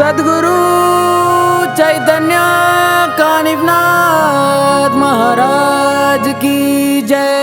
सद्गुरु चैतन्य कानिवनाथ महाराज की जय।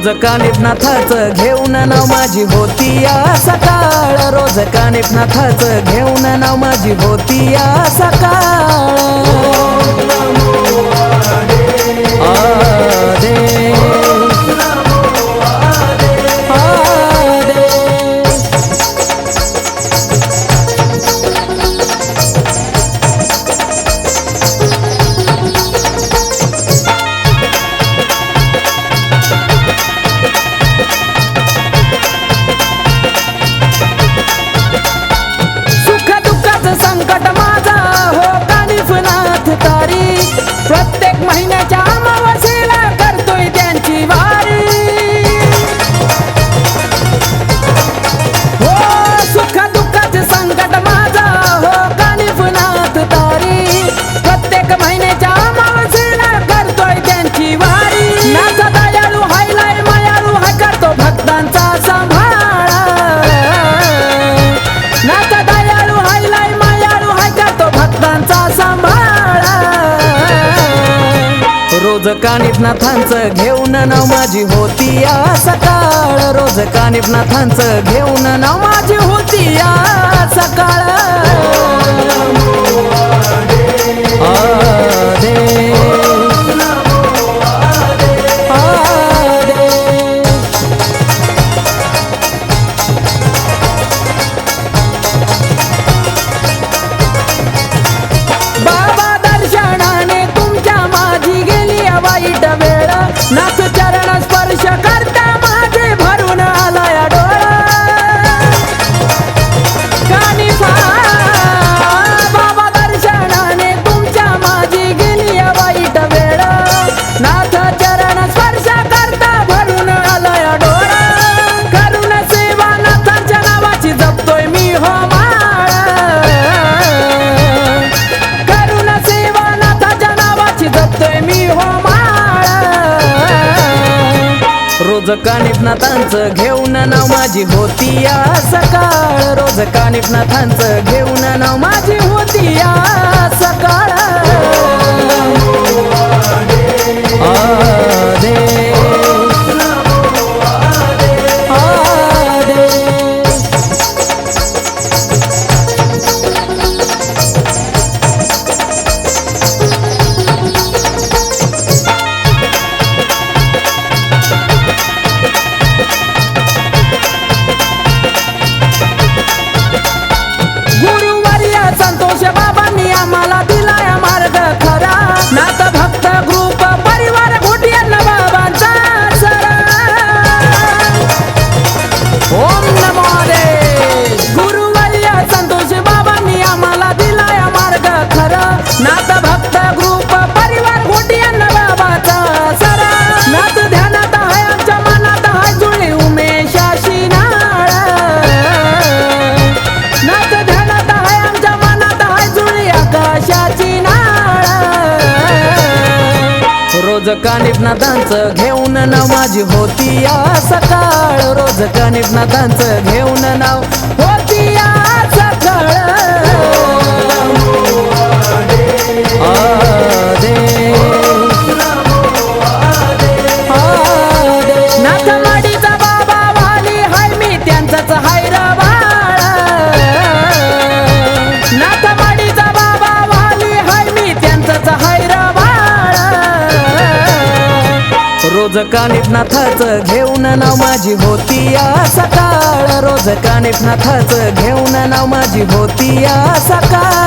रोज कानिपनाथाच घेऊन नाव माझी होती या सकाळ. रोज कानिपनाथाच घेऊन नाव माझी होती या सकाळ. रोज कानिपनाथांचं घेऊन नाव माझी होती या सकाळ. रोज कानिपनाथांचं घेऊन नाव माझी होती या सकाळ. रोज कानिफनाथांचं घेऊन नाव माझी होती या सकाळ. रोज कानिफनाथांचं घेऊन नाव माझी होती या सकाळ. कानिपनाथांचं घेऊन नाव माझी होती या सकाळ. रोज कानिपनाथांचं घेऊन नाव होती सकाळ. रोज कानिफ नाथाच घेऊन नाव माझी होती सकाळ. रोज कानिफ नाथाच घेऊन नाव माझी होती सकाळ.